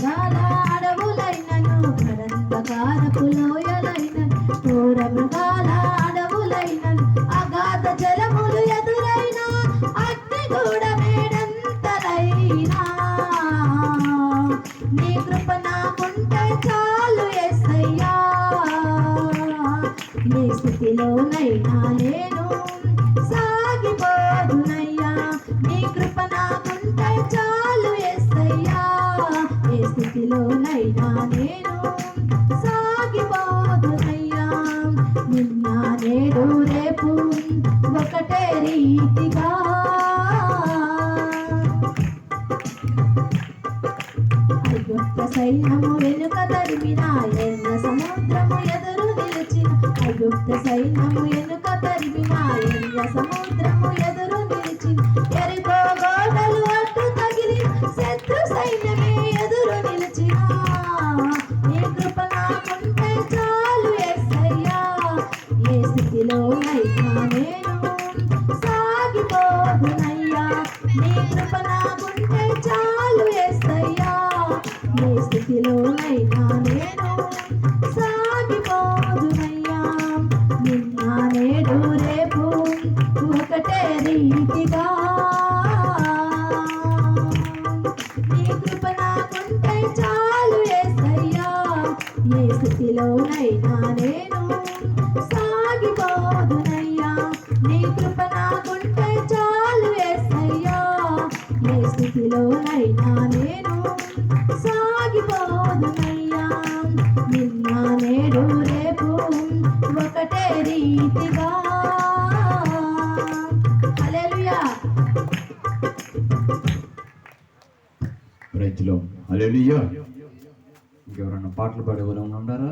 మృగాల అడవులైనను గడంధకారపు లోయలైనను క్రూర మృగాల అడవులైనను అగాధ జలములు ఎదురైన అగ్ని కూడా మేడంతలైనా. నీ కృప నాకుంటే చాలు ఎస్సయ్యా నీ స్థితిలోనైనా నేను స్థితిలోనైనా నేను సాగిపోదునయ్యా. నిన్న నేడు రేపు ఒకటే రీతిగా. అయ్యొక్క సైన్యము వెనుక తరిమిన ఎన్న సముద్రము ఎదురు నిలిచిన. అయ్యొక్క సైన్యము వెనుక తరిమిన ఎన్న సముద్రము ఏ స్థితిలోనైనా నేను సాగిపోదునయ్యా. నిన్న నేడు రేపు ఒకటే రీతిగా. నీ కృప నాకుంటే చాలు ఎస్సయ్యా ఏ స్థితిలోనైనా నేను సాగిపోదునయ్యా. నీ కృప నాకుంటే చాలు ఎస్సయ్యా ఏ స్థితిలోనైనా నేను నిన్న నేడు రేపు ఒకటే రీతిగా. రైతులు రైతులో ఇంకెవరన్నా పాటలు పాడేవారు ఉన్నారా?